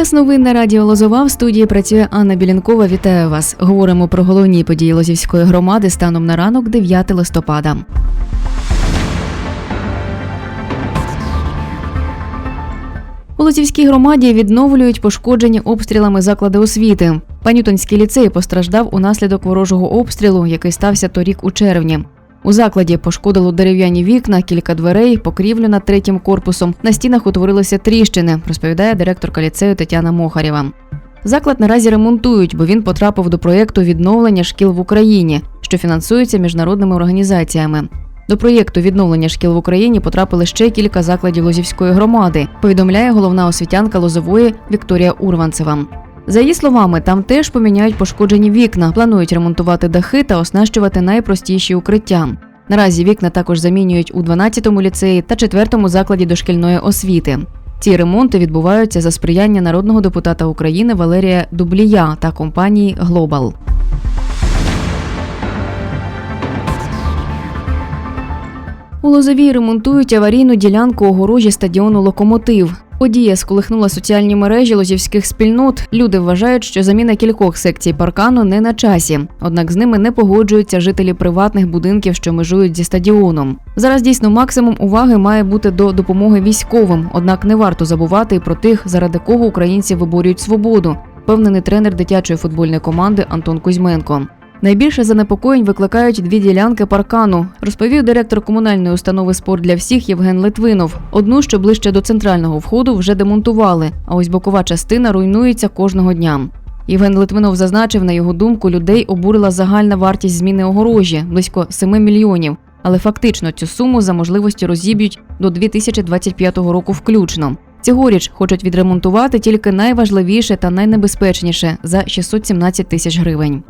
Час новин на радіо Лозова в студії працює Анна Білінкова. Вітаю вас. Говоримо про головні події Лозівської громади станом на ранок 9 листопада. У Лозівській громаді відновлюють пошкоджені обстрілами заклади освіти. Панютонський ліцей постраждав унаслідок ворожого обстрілу, який стався торік у червні. У закладі пошкодило дерев'яні вікна, кілька дверей, покрівлю над третім корпусом. На стінах утворилися тріщини, розповідає директорка ліцею Тетяна Мохарєва. Заклад наразі ремонтують, бо він потрапив до проєкту відновлення шкіл в Україні, що фінансується міжнародними організаціями. До проєкту відновлення шкіл в Україні потрапили ще кілька закладів Лозівської громади, повідомляє головна освітянка Лозової Вікторія Урванцева. За її словами, там теж поміняють пошкоджені вікна, планують ремонтувати дахи та оснащувати найпростіші укриття. Наразі вікна також замінюють у 12-му ліцеї та 4-му закладі дошкільної освіти. Ці ремонти відбуваються за сприяння народного депутата України Валерія Дублія та компанії Глобал. У Лозовій ремонтують аварійну ділянку огорожі стадіону Локомотив. Подія сколихнула соціальні мережі лозівських спільнот. Люди вважають, що заміна кількох секцій паркану не на часі. Однак з ними не погоджуються жителі приватних будинків, що межують зі стадіоном. Зараз дійсно максимум уваги має бути до допомоги військовим. Однак не варто забувати і про тих, заради кого українці виборюють свободу. Впевнений тренер дитячої футбольної команди Антон Кузьменко. Найбільше занепокоєнь викликають дві ділянки паркану, розповів директор комунальної установи спорт для всіх Євген Литвинов. Одну, що ближче до центрального входу, вже демонтували, а ось бокова частина руйнується кожного дня. Євген Литвинов зазначив, на його думку, людей обурила загальна вартість зміни огорожі близько 7 мільйонів. Але фактично цю суму за можливості розіб'ють до 2025 року включно. Цьогоріч хочуть відремонтувати тільки найважливіше та найнебезпечніше за 617 тисяч гривень.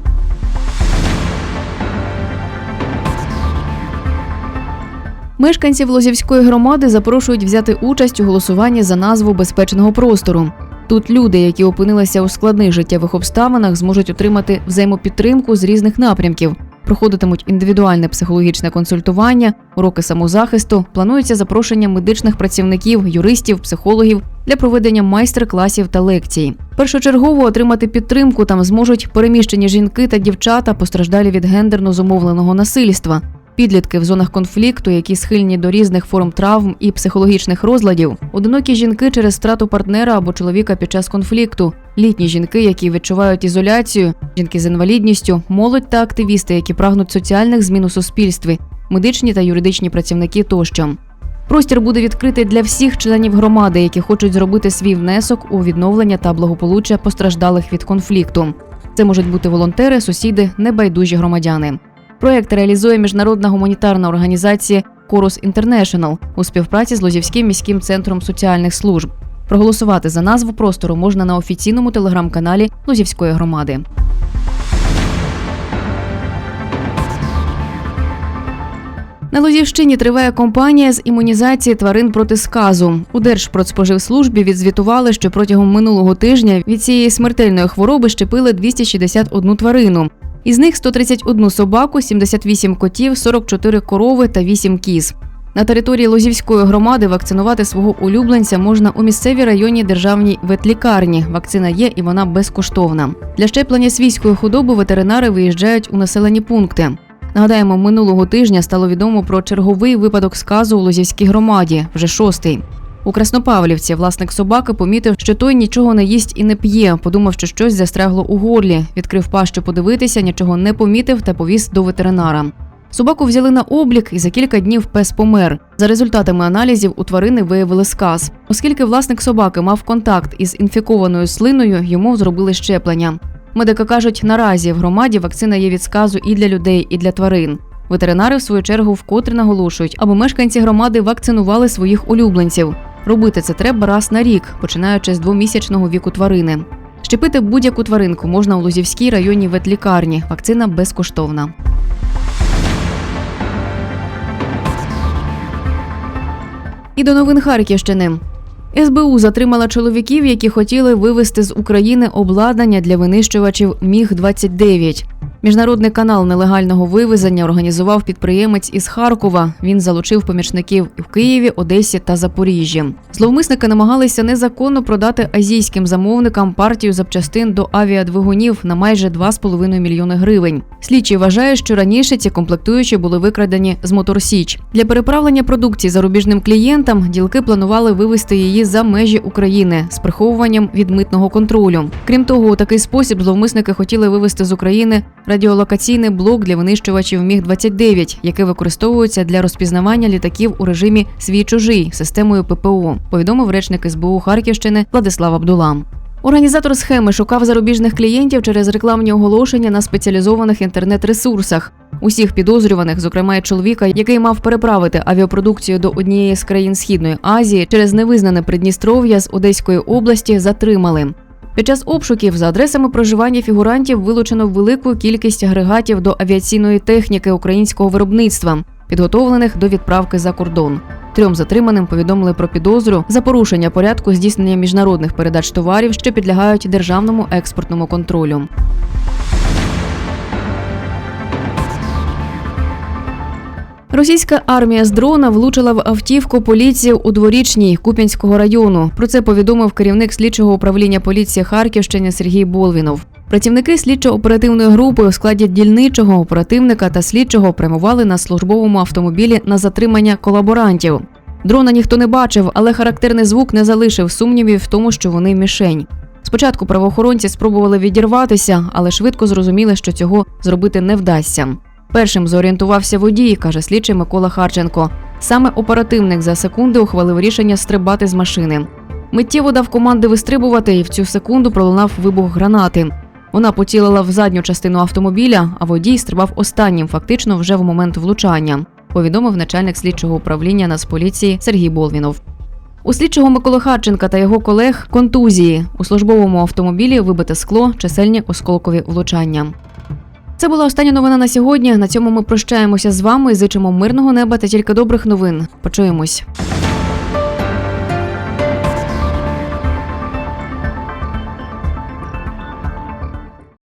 Мешканців Лозівської громади запрошують взяти участь у голосуванні за назву безпечного простору. Тут люди, які опинилися у складних життєвих обставинах, зможуть отримати взаємопідтримку з різних напрямків. Проходитимуть індивідуальне психологічне консультування, уроки самозахисту. Планується запрошення медичних працівників, юристів, психологів для проведення майстер-класів та лекцій. Першочергово отримати підтримку там зможуть переміщені жінки та дівчата, постраждалі від гендерно зумовленого насильства. Підлітки в зонах конфлікту, які схильні до різних форм травм і психологічних розладів, одинокі жінки через втрату партнера або чоловіка під час конфлікту, літні жінки, які відчувають ізоляцію, жінки з інвалідністю, молодь та активісти, які прагнуть соціальних змін у суспільстві, медичні та юридичні працівники тощо. Простір буде відкритий для всіх членів громади, які хочуть зробити свій внесок у відновлення та благополуччя постраждалих від конфлікту. Це можуть бути волонтери, сусіди, небайдужі громадяни. Проект реалізує міжнародна гуманітарна організація Корус Інтернешнл у співпраці з Лозівським міським центром соціальних служб. Проголосувати за назву простору можна на офіційному телеграм-каналі Лозівської громади. На Лозівщині триває кампанія з імунізації тварин проти сказу. У Держпродспоживслужбі відзвітували, що протягом минулого тижня від цієї смертельної хвороби щепили 261 тварину. Із них 131 собаку, 78 котів, 44 корови та 8 кіз. На території Лозівської громади вакцинувати свого улюбленця можна у місцевій районній державній ветлікарні. Вакцина є і вона безкоштовна. Для щеплення свійської худоби ветеринари виїжджають у населені пункти. Нагадаємо, минулого тижня стало відомо про черговий випадок сказу у Лозівській громаді, вже шостий. У Краснопавлівці власник собаки помітив, що той нічого не їсть і не п'є. Подумав, що щось застрягло у горлі. Відкрив пащу подивитися, нічого не помітив та повіз до ветеринара. Собаку взяли на облік, і за кілька днів пес помер. За результатами аналізів у тварини виявили сказ. Оскільки власник собаки мав контакт із інфікованою слиною, йому зробили щеплення. Медики кажуть, наразі в громаді вакцина є від сказу і для людей, і для тварин. Ветеринари, в свою чергу, вкотре наголошують, аби мешканці громади вакцинували своїх улюбленців. Робити це треба раз на рік, починаючи з двомісячного віку тварини. Щепити будь-яку тваринку можна у Лозівській районній ветлікарні. Вакцина безкоштовна. І до новин Харківщини. СБУ затримала чоловіків, які хотіли вивезти з України обладнання для винищувачів Міг 29 Міжнародний канал нелегального вивезення організував підприємець із Харкова. Він залучив помічників в Києві, Одесі та Запоріжжі. Зловмисники намагалися незаконно продати азійським замовникам партію запчастин до авіадвигунів на майже 2,5 мільйони гривень. Слідчі вважають, що раніше ці комплектуючі були викрадені з Моторсіч. Для переправлення продукції зарубіжним клієнтам ділки планували вивезти її за межі України з приховуванням від митного контролю. Крім того, у такий спосіб зловмисники хотіли вивезти з України радіолокаційний блок для винищувачів Міг 29 який використовується для розпізнавання літаків у режимі свій чужий системою ППО. Повідомив речник СБУ Харківщини Владислав Абдулам. Організатор схеми шукав зарубіжних клієнтів через рекламні оголошення на спеціалізованих інтернет-ресурсах. Усіх підозрюваних, зокрема й чоловіка, який мав переправити авіапродукцію до однієї з країн Східної Азії через невизнане Придністров'я з Одеської області, затримали. Під час обшуків за адресами проживання фігурантів вилучено велику кількість агрегатів до авіаційної техніки українського виробництва, підготовлених до відправки за кордон. Трьом затриманим повідомили про підозру за порушення порядку здійснення міжнародних передач товарів, що підлягають державному експортному контролю. Російська армія з дрона влучила в автівку поліції у дворічній Куп'янського району. Про це повідомив керівник слідчого управління поліції Харківщини Сергій Болвінов. Працівники слідчо-оперативної групи у складі дільничого оперативника та слідчого прямували на службовому автомобілі на затримання колаборантів. Дрона ніхто не бачив, але характерний звук не залишив сумнівів в тому, що вони мішень. Спочатку правоохоронці спробували відірватися, але швидко зрозуміли, що цього зробити не вдасться. Першим зорієнтувався водій, каже слідчий Микола Харченко. Саме оперативник за секунди ухвалив рішення стрибати з машини. Миттєво дав команди вистрибувати, і в цю секунду пролунав вибух гранати. Вона поцілила в задню частину автомобіля, а водій стрибав останнім, фактично вже в момент влучання. Повідомив начальник слідчого управління Нацполіції Сергій Болвінов. У слідчого Миколи Харченка та його колег контузії у службовому автомобілі вибите скло, чисельні осколкові влучання. Це була остання новина на сьогодні. На цьому ми прощаємося з вами і зичимо мирного неба та тільки добрих новин. Почуємось.